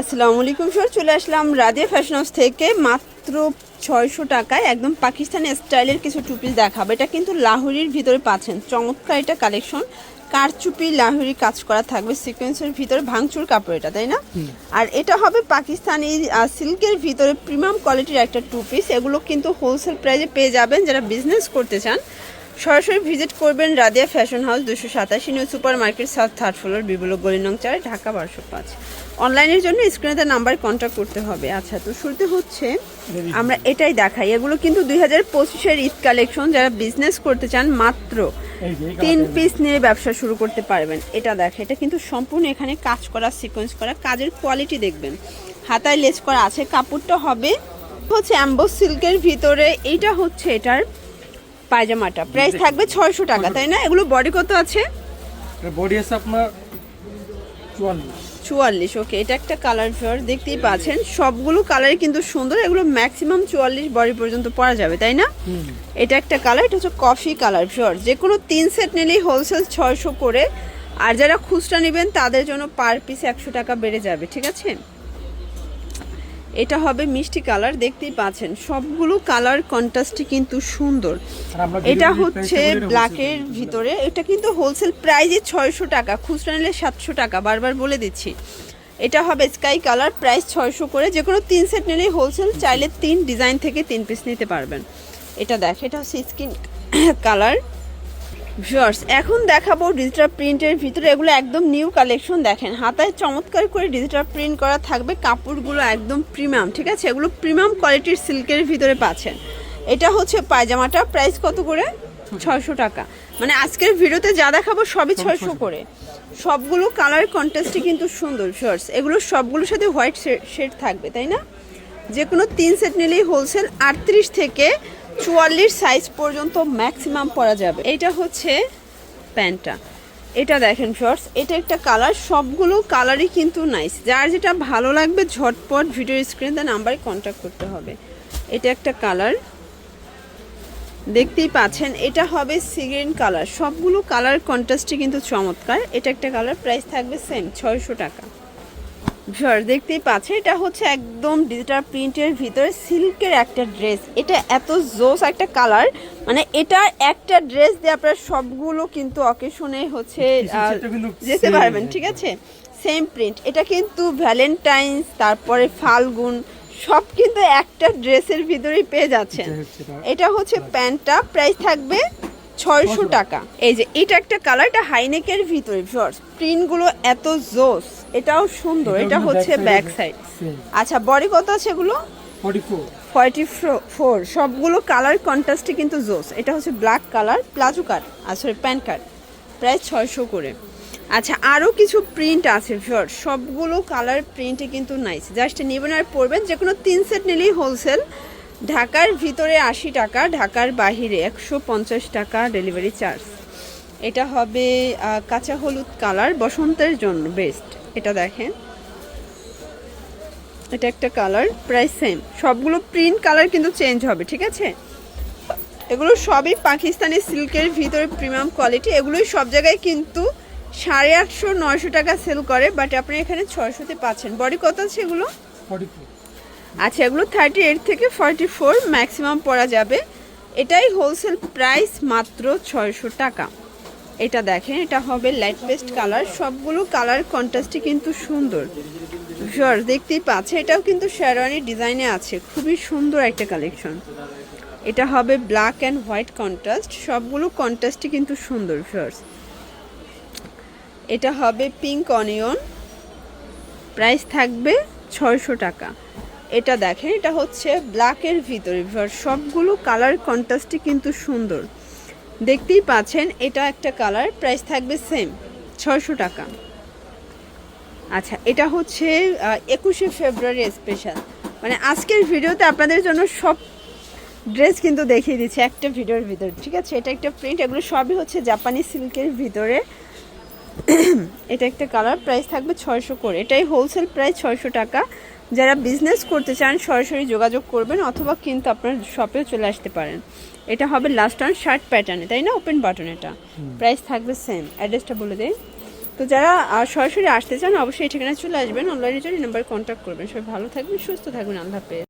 আসসালামু আলাইকুম স্যার চলে আসলাম রাধে ফ্যাশন হাউস থেকে। মাত্র ছয়শো টাকায় একদম পাকিস্তানি স্টাইলের কিছু টুপিস দেখাবো। এটা কিন্তু লাহুরির ভিতরে পাচ্ছেন। চমৎকার এটা কালেকশন। কারচুপি লাহুরি কাজ করা থাকবে সিকোয়েন্সের ভিতরে ভাঙচুর কাপড় এটা তাই না? আর এটা হবে পাকিস্তানি সিল্কের ভিতরে প্রিমিয়াম কোয়ালিটির একটা টু পিস এগুলো কিন্তু হোলসেল প্রাইসে পেয়ে যাবেন। যারা বিজনেস করতে চান সরাসরি ভিজিট করবেন রাদিয়া ফ্যাশন হাউস দুশো সাতাশি new super market south third floor বিবুল গলিনং চার ঢাকা বারোশো পাঁচ। অনলাইনের জন্য স্ক্রিনে নাম্বার কন্ট্যাক্ট করতে হবে। আচ্ছা তো শুরুতে হচ্ছে আমরা এটাই দেখাই। এগুলো কিন্তু দুই হাজার পঁচিশের ঈদ কালেকশন যারা বিজনেস করতে চান মাত্র তিন পিস নিয়ে ব্যবসা শুরু করতে পারবেন। এটা দেখে এটা কিন্তু সম্পূর্ণ এখানে কাজ করা সিকোয়েন্স করা কাজের কোয়ালিটি দেখবেন। হাতায় লেস করা আছে কাপড়টা হবে হচ্ছে অ্যাম্বো সিল্কের ভিতরে। এইটা হচ্ছে এটার পায়জামাটা। প্রাইস থাকবে ছয়শো টাকা তাই না? এগুলো বডি কত আছে? বডি আছে আপনার চুয়াল্লিশ। ওকে এটা একটা কালার ফিওর দেখতেই পাচ্ছেন। সবগুলো কালারই কিন্তু সুন্দর এগুলো ম্যাক্সিমাম চুয়াল্লিশ বডি পর্যন্ত পরা যাবে তাই না? এটা একটা কালার এটা হচ্ছে কফি কালার ফিওর যে কোনো তিন সেট নিলেই হোলসেল ছয়শো করে আর যারা খুচরা নেবেন তাদের জন্য পার পিস একশো টাকা বেড়ে যাবে ঠিক আছে? এটা হবে মিষ্টি কালার দেখতেই পাচ্ছেন। সবগুলো কালার কন্ট্রাস্টই কিন্তু সুন্দর। এটা হচ্ছে। ব্ল্যাকের ভিতরে। এটা কিন্তু হোলসেল প্রাইসে ছয়শো টাকা খুচরা নিলে সাতশো টাকা বারবার বলে দিচ্ছি। এটা হবে স্কাই কালার প্রাইস ছয়শো করে। যে কোনো তিন সেট নিলেই হোলসেল চাইলে তিন ডিজাইন থেকে তিন পিস নিতে পারবেন। এটা দেখ এটা হচ্ছে স্কিন কালার ভিউয়ার্স এখন দেখাবো ডিজিটাল প্রিন্টের ভিতরে এগুলো একদম নিউ কালেকশন দেখেন। হাতায় চমৎকার করে ডিজিটাল প্রিন্ট করা থাকবে কাপড়গুলো একদম প্রিমিয়াম ঠিক আছে? এগুলো প্রিমিয়াম কোয়ালিটির সিল্কের ভিতরে পাচ্ছেন। এটা হচ্ছে পায়জামাটা প্রাইস কত করে? ছয়শো টাকা। মানে আজকের ভিডিওতে যা দেখাবো সবই ছয়শো করে। সবগুলো কালার কন্টেস্টই কিন্তু সুন্দর ভিউয়ার্স এগুলো সবগুলোর সাথে হোয়াইট শেড থাকবে তাই না? যে কোনো তিন সেট নিলেই হোলসেল আটত্রিশ থেকে চুয়াল্লিশ সাইজ পর্যন্ত ম্যাক্সিমাম পরা যাবে। এটা হচ্ছে প্যান্টটা। এটা দেখেন শর্টস এটা একটা কালার সবগুলো কালারই কিন্তু নাইস যার যেটা ভালো লাগবে, ঝটপট ভিডিও স্ক্রিন তার নাম্বারে কন্ট্যাক্ট করতে হবে। এটা একটা কালার দেখতেই পাচ্ছেন, এটা হবে সিগ্রিন কালার সবগুলো কালার কন্ট্রাস্টই কিন্তু চমৎকার। এটা একটা কালার প্রাইস থাকবে সেম ছয়শো টাকা। ভিউয়ার দেখতেই পাচ্ছে এটা হচ্ছে একদম ডিজিটাল প্রিন্টের ভিতরে সিল্কের একটা ড্রেস এটা এত জোস একটা কালার মানে এটা একটা ড্রেস দিয়ে আপনারা সবগুলো কিন্তু অকেশনে হচ্ছে যেতে পারবেন ঠিক আছে? সেম প্রিন্ট এটা কিন্তু ভ্যালেন্টাইন্স তারপরে ফাল্গুন সব কিন্তু একটা ড্রেসের ভিতরেই পেয়ে যাচ্ছেন। এটা হচ্ছে এটা। এটা হচ্ছে প্যান্টটা প্রাইস থাকবে ছয়শো টাকা। এই যে এটা একটা কালার এটা হাইনেকের ভিতরে ভিউয়ার্স প্রিন্টগুলো এত জোস। এটাও সুন্দর এটা হচ্ছে ব্যাক সাইড আচ্ছা বডি কত আছে এগুলো? 44 ফর্টি ফোর সবগুলো কালার কন্ট্রাস্টে কিন্তু জোস এটা হচ্ছে ব্ল্যাক কালার প্লাজো কাট আর সরি প্যান্ট কাট প্রায় ছয়শো করে। আচ্ছা আরও কিছু প্রিন্ট আছে ভিওর সবগুলো কালার প্রিন্টে কিন্তু নাইস জাস্ট নেবেন আর পরবেন যে কোনো তিন সেট নিলেই হোলসেল ঢাকার ভিতরে আশি টাকা ঢাকার বাহিরে একশো পঞ্চাশ টাকা ডেলিভারি চার্জ এটা হবে কাঁচা হলুদ কালার বসন্তের জন্য বেস্ট এটা দেখেন। এটা একটা কালার প্রাইস সেম সবগুলো প্রিন্ট কালার কিন্তু চেঞ্জ হবে ঠিক আছে? এগুলো সবই পাকিস্তানি সিল্কের ভিতরে প্রিমিয়াম কোয়ালিটি এগুলোই সব জায়গায় কিন্তু সাড়ে আটশো নয়শো টাকা সেল করে বাট আপনি এখানে ছয়শোতে পাচ্ছেন। বডি কত আছে এগুলো? আচ্ছা এগুলো থার্টি এইট থেকে ফর্টি ফোর ম্যাক্সিমাম পরা যাবে। এটাই হোলসেল প্রাইস মাত্র ছয়শো টাকা। এটা দেখেন, এটা হবে লাইট পেস্ট কালার সবগুলো কালার কন্ট্রাস্টই কিন্তু সুন্দর। শিওর দেখতেই পাচ্ছে এটাও কিন্তু শেরওয়ানি ডিজাইনে আছে। খুবই সুন্দর একটা কালেকশন এটা হবে ব্ল্যাক অ্যান্ড হোয়াইট কন্ট্রাস্ট সবগুলো কন্ট্রাস্টই কিন্তু সুন্দর শিওর এটা হবে পিঙ্ক অনিয়ন প্রাইস থাকবে ছয়শো টাকা। এটা দেখেন, এটা হচ্ছে ব্ল্যাকের ভিতরে সবগুলো কালার কন্ট্রাস্টই কিন্তু সুন্দর। দেখতেই পাচ্ছেন, এটা একটা কালার প্রাইস থাকবে সেম ছয়শো টাকা। আচ্ছা এটা হচ্ছে একুশে ফেব্রুয়ারি স্পেশাল মানে আজকের ভিডিওতে আপনাদের জন্য সব ড্রেস কিন্তু দেখিয়ে দিচ্ছে, একটা ভিডিওর ভিতরে, ঠিক আছে? এটা একটা প্রিন্ট এগুলো সবই হচ্ছে জাপানি সিল্কের ভিতরে। এটা একটা কালার প্রাইস থাকবে ছয়শো করে। এটাই হোলসেল প্রাইস ছয়শো টাকা। যারা বিজনেস করতে চান, সরাসরি যোগাযোগ করবেন, অথবা কিন্তু আপনার শপেও চলে আসতে পারেন। এটা হবে লাস্ট অন শার্ট প্যাটার্নে তাই না? ওপেন বাটন এটা। প্রাইস থাকবে সেম অ্যাড্রেসটা বলে দেয় তো যারা সরাসরি আসতে চান অবশ্যই এই ঠিকানায় চলে আসবেন। অনলাইনে জন্য নাম্বার কন্ট্যাক্ট করবেন। সবাই ভালো থাকবেন সুস্থ থাকবেন। আল্লাহ হাফেজ।